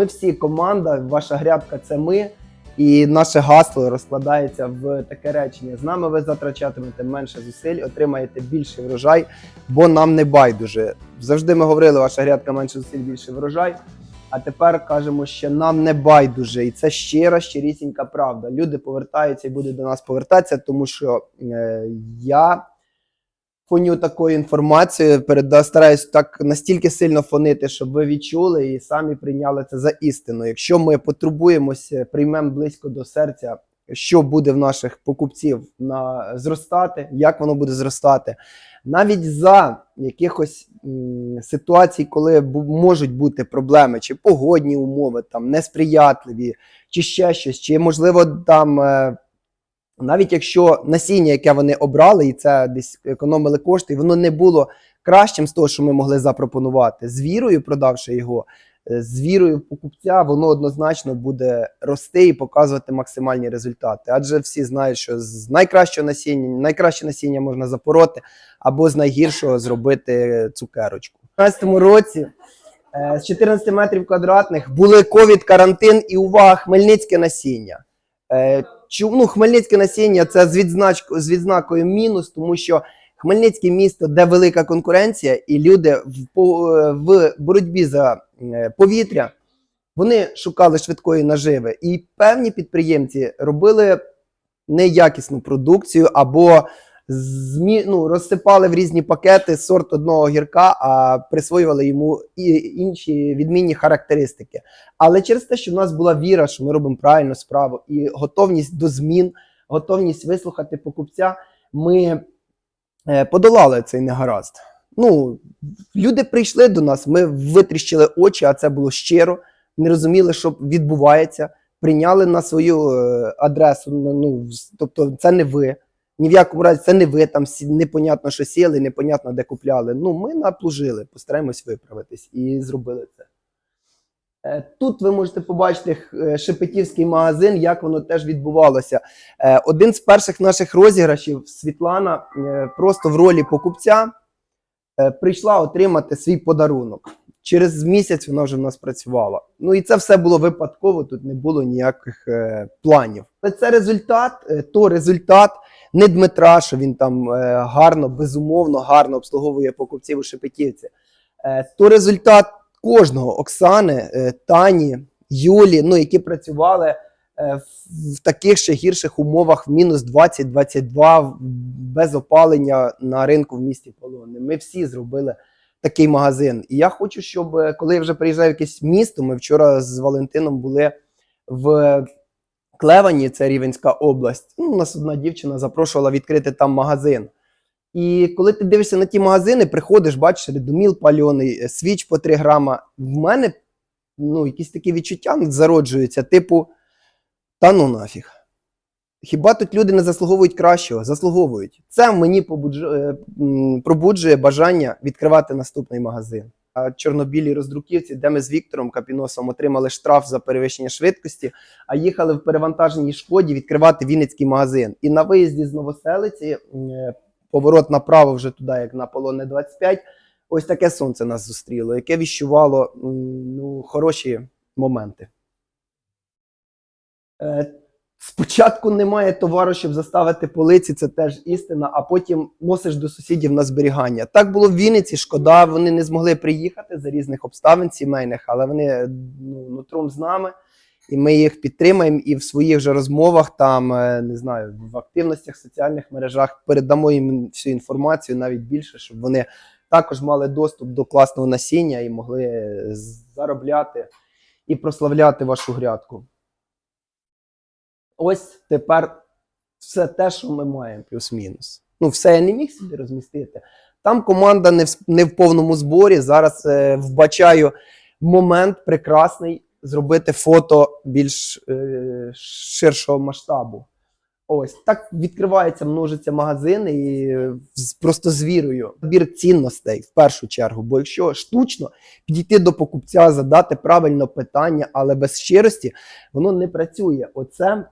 Ми всі команда, ваша грядка це ми. І наше гасло розкладається в таке речення: з нами ви затрачатимете менше зусиль, отримаєте більший врожай, бо нам не байдуже. Завжди ми говорили, ваша грядка менше зусиль, більший врожай. А тепер кажемо, що нам не байдуже, і це щира, щирісінька правда. Люди повертаються і будуть до нас повертатися, тому що е, я фоню такою інформацією, переда, стараюсь так настільки сильно фонити, щоб ви відчули і самі прийняли це за істину. Якщо ми потребуємося, приймемо близько до серця, що буде в наших покупців на зростати, як воно буде зростати, навіть за якихось м, ситуацій, коли можуть бути проблеми, чи погодні умови, там несприятливі, чи ще щось, чи можливо там. Е, навіть якщо насіння, яке вони обрали, і це десь економили кошти, і воно не було кращим з того, що ми могли запропонувати, з вірою продавши його, е, з вірою покупця, воно однозначно буде рости і показувати максимальні результати. Адже всі знають, що з найкращого насіння, найкраще насіння можна запороти, або з найгіршого зробити цукерочку. У 2015 році е, з 14 метрів квадратних були ковід, карантин і увага, хмельницьке насіння. Чу, ну, Хмельницьке насіння це з, відзнач, з відзнакою мінус, тому що Хмельницьке місто, де велика конкуренція, і люди в, в боротьбі за е, повітря вони шукали швидкої наживи. І певні підприємці робили неякісну продукцію або змі, ну, розсипали в різні пакети сорт одного гірка, а присвоювали йому і інші відмінні характеристики. Але через те, що в нас була віра, що ми робимо правильну справу, і готовність до змін, готовність вислухати покупця, ми е, подолали цей негаразд. Ну, люди прийшли до нас, ми витріщили очі, а це було щиро, не розуміли, що відбувається, прийняли на свою е, адресу. Ну, тобто, це не ви. Ні в якому разі це не ви там непонятно, що сіли, непонятно де купляли. Ну, ми наплужили, постараємось виправитись і зробили це. Е, Тут ви можете побачити е, Шепетівський магазин, як воно теж відбувалося. Е, Один з перших наших розіграшів Світлана просто в ролі покупця прийшла отримати свій подарунок. Через місяць вона вже в нас працювала. Ну і це все було випадково, тут не було ніяких планів. Це результат, то результат не Дмитра, що він там е, гарно, безумовно, гарно обслуговує покупців у Шепетівці. Е, то результат кожного Оксани, е, Тані, Юлі, ну які працювали в, таких ще гірших умовах в мінус 20-22 в- без опалення на ринку в місті Полони. Ми всі зробили такий магазин. І я хочу, щоб коли я вже приїжджаю в якесь місто, ми вчора з Валентином були в Клевані, це Рівенська область. Ну, у нас одна дівчина запрошувала відкрити там магазин. І коли ти дивишся на ті магазини, приходиш, бачиш редоміл пальоний, е, свіч по 3 грама. В мене ну, якісь такі відчуття зароджуються, типу, та ну нафіг. Хіба тут люди не заслуговують кращого? Заслуговують. Це мені е, пробуджує бажання відкривати наступний магазин. А чорнобілій роздруківці, де ми з Віктором Капіносом отримали штраф за перевищення швидкості, а їхали в перевантаженій шкоді відкривати Вінницький магазин. І на виїзді з Новоселиці, е, поворот направо вже туди, як на полоне 25, ось таке сонце нас зустріло, яке віщувало ну, хороші моменти. Спочатку немає товару, щоб заставити полиці, це теж істина, а потім носиш до сусідів на зберігання. Так було в Вінниці, шкода, вони не змогли приїхати за різних обставин сімейних, але вони ну, нутром з нами, і ми їх підтримаємо. І в своїх же розмовах, там е, не знаю, в активностях в соціальних мережах передамо їм всю інформацію, навіть більше, щоб вони також мали доступ до класного насіння і могли заробляти і прославляти вашу грядку. Ось тепер все те, що ми маємо, плюс-мінус. Ну, все я не міг собі розмістити. Там команда не в, не в повному зборі. Зараз е, вбачаю момент прекрасний зробити фото більш е, ширшого масштабу. Ось так відкривається, множиться магазини і е, просто з вірою. Збір цінностей в першу чергу. Бо якщо штучно підійти до покупця, задати правильно питання, але без щирості, воно не працює. Оце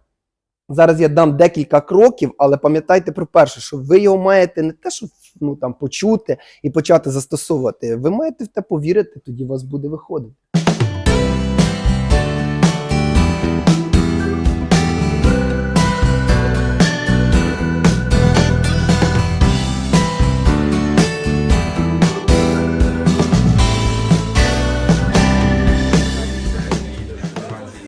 зараз я дам декілька кроків, але пам'ятайте про перше, що ви його маєте не те, що ну там почути і почати застосовувати. Ви маєте в те повірити, тоді у вас буде виходити.